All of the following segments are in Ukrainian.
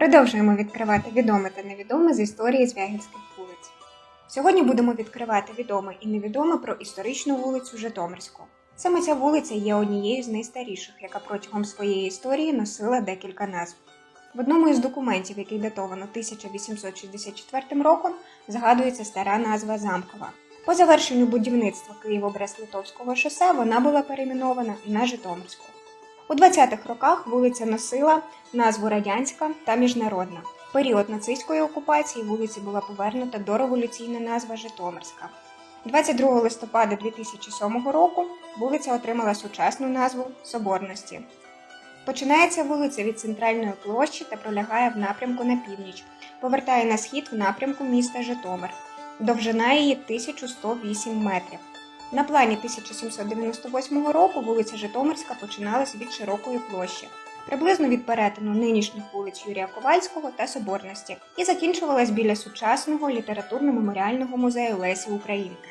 Продовжуємо відкривати відоме та невідоме з історії Звягільських вулиць. Сьогодні будемо відкривати відоме і невідоме про історичну вулицю Житомирську. Саме ця вулиця є однією з найстаріших, яка протягом своєї історії носила декілька назв. В одному із документів, який датовано 1864 роком, згадується стара назва Замкова. По завершенню будівництва Києво-Брест-Литовського шосе вона була перейменована на Житомирську. У 20-х роках вулиця носила назву Радянська та Міжнародна. В період нацистської окупації вулиці була повернута до революційна назва Житомирська. 22 листопада 2007 року вулиця отримала сучасну назву Соборності. Починається вулиця від центральної площі та пролягає в напрямку на північ, повертає на схід в напрямку міста Житомир. Довжина її 1108 метрів. На плані 1798 року вулиця Житомирська починалась від широкої площі, приблизно від перетину нинішніх вулиць Юрія Ковальського та Соборності, і закінчувалась біля сучасного літературно-меморіального музею Лесі Українки.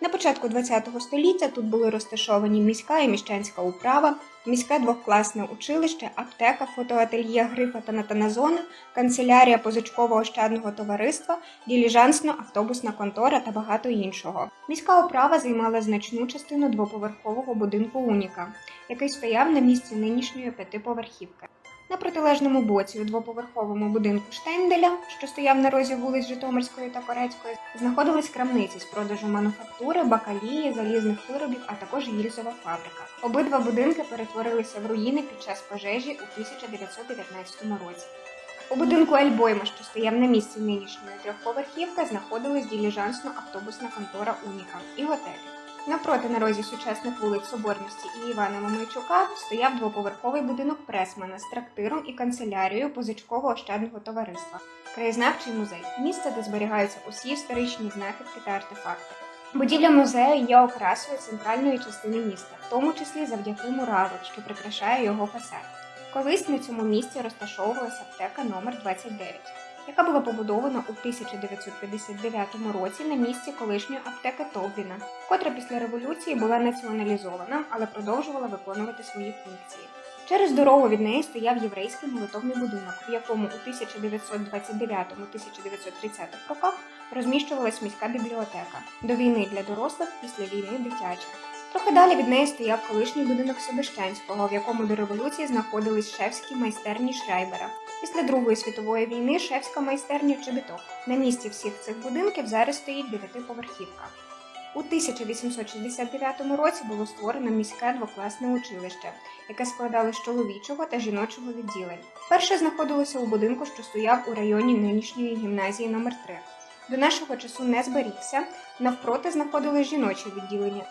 На початку ХХ століття тут були розташовані міська і міщанська управа, міське двохкласне училище, аптека, фотоательє Грифа та Натаназона, канцелярія позичково-ощадного товариства, діліжансно-автобусна контора та багато іншого. Міська управа займала значну частину двоповерхового будинку Уніка, який стояв на місці нинішньої п'ятиповерхівки. На протилежному боці у двоповерховому будинку Штенделя, що стояв на розі вулиць Житомирської та Корецької, знаходились крамниці з продажу мануфактури, бакалії, залізних виробів, а також гільзова фабрика. Обидва будинки перетворилися в руїни під час пожежі у 1919 році. У будинку Ельбойма, що стояв на місці нинішньої трьохповерхівки, знаходилась діліжансно-автобусна контора Уніка і готель. Навпроти на розі сучасних вулиць Соборності і Івана Мамайчука стояв двоповерховий будинок Пресмана з трактиром і канцелярією позичково-ощадного товариства, краєзнавчий музей місце, де зберігаються усі історичні знахідки та артефакти. Будівля музею є окрасою центральної частини міста, в тому числі завдяки муралу, що прикрашає його фасад. Колись на цьому місці розташовувалася аптека номер 29 яка була побудована у 1959 році на місці колишньої аптеки Товбіна, котра після революції була націоналізована, але продовжувала виконувати свої функції. Через дорогу від неї стояв єврейський молитовний будинок, в якому у 1929-1930 роках розміщувалась міська бібліотека до війни для дорослих, після війни дитяча. Трохи далі від неї стояв колишній будинок Собищанського, в якому до революції знаходились шефські майстерні Шрайбера. Після Другої світової війни шефська майстерня Чобіток. На місці всіх цих будинків зараз стоїть дев'ятиповерхівка. У 1869 році було створено міське двокласне училище, яке складалось з чоловічого та жіночого відділень. Перше знаходилося у будинку, що стояв у районі нинішньої гімназії номер 3 До нашого часу не зберігся. Навпроти знаходилось жіноче відділення.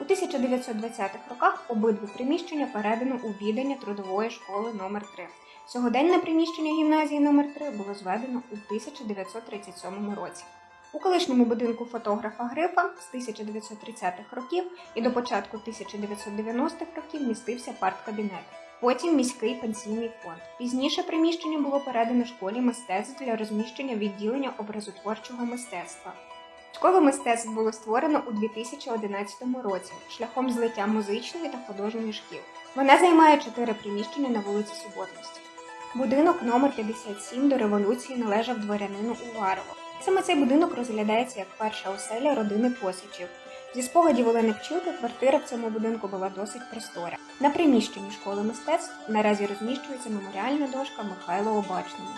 У 1920-х роках обидві приміщення передано у відання трудової школи номер 3 Сьогоденне приміщення гімназії номер 3 було зведено у 1937 році. У колишньому будинку фотографа Грифа з 1930-х років і до початку 1990-х років містився парткабінет. Потім міський пенсійний фонд. Пізніше приміщення було передано школі мистецтв для розміщення відділення образотворчого мистецтва. Школу мистецтв було створено у 2011 році шляхом злиття музичної та художньої шкіл. Вона займає чотири приміщення на вулиці Суботності. Будинок номер 57 до революції належав дворянину Уварову. Саме цей будинок розглядається як перша оселя родини Посичів. Зі спогадів Олени Пчілки квартира в цьому будинку була досить простора. На приміщенні школи мистецтв наразі розміщується меморіальна дошка Михайло Обачному.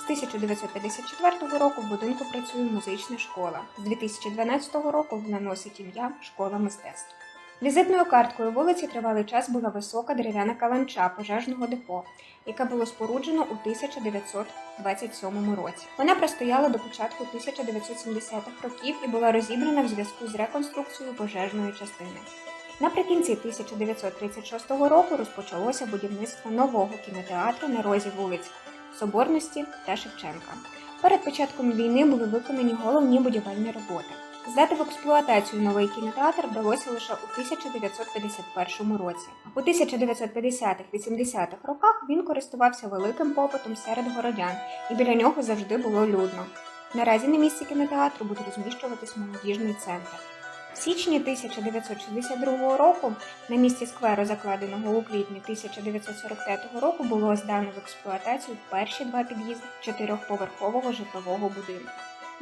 З 1954 року в будинку працює музична школа. З 2012 року вона носить ім'я Школа мистецтв. Візитною карткою вулиці тривалий час була висока дерев'яна каланча пожежного депо, яке було споруджено у 1927 році. Вона простояла до початку 1970-х років і була розібрана в зв'язку з реконструкцією пожежної частини. Наприкінці 1936 року розпочалося будівництво нового кінотеатру на розі вулиць Соборності та Шевченка. Перед початком війни були виконані головні будівельні роботи. Здати в експлуатацію новий кінотеатр вдалося лише у 1951 році. У 1950-80-х роках він користувався великим попитом серед городян, і біля нього завжди було людно. Наразі на місці кінотеатру буде розміщуватись молодіжний центр. В січні 1962 року на місці скверу, закладеного у квітні 1945 року, було здано в експлуатацію перші два під'їзди чотирьохповерхового житлового будинку.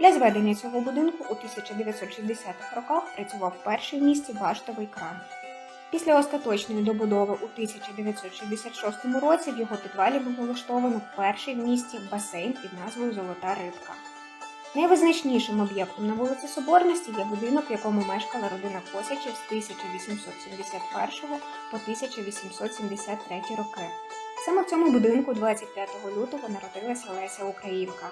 Для зведення цього будинку у 1960-х роках працював перший в місті баштовий кран. Після остаточної добудови у 1966 році в його підвалі було влаштовано перший в місті басейн під назвою Золота рибка. Найвизначнішим об'єктом на вулиці Соборності є будинок, в якому мешкала родина Косячів з 1871 по 1873 роки. Саме в цьому будинку 25 лютого народилася Леся Українка.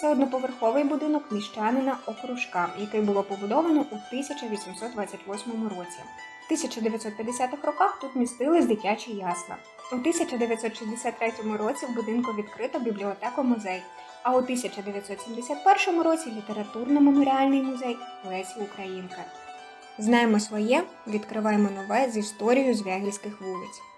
Це одноповерховий будинок міщанина Окружка, який було побудовано у 1828 році. В 1950-х роках тут містились дитячі ясла. У 1963 році в будинку відкрито бібліотеку-музей, а у 1971 році літературно-меморіальний музей Лесі Українка. Знаємо своє, відкриваємо нове з історією звягільських вулиць.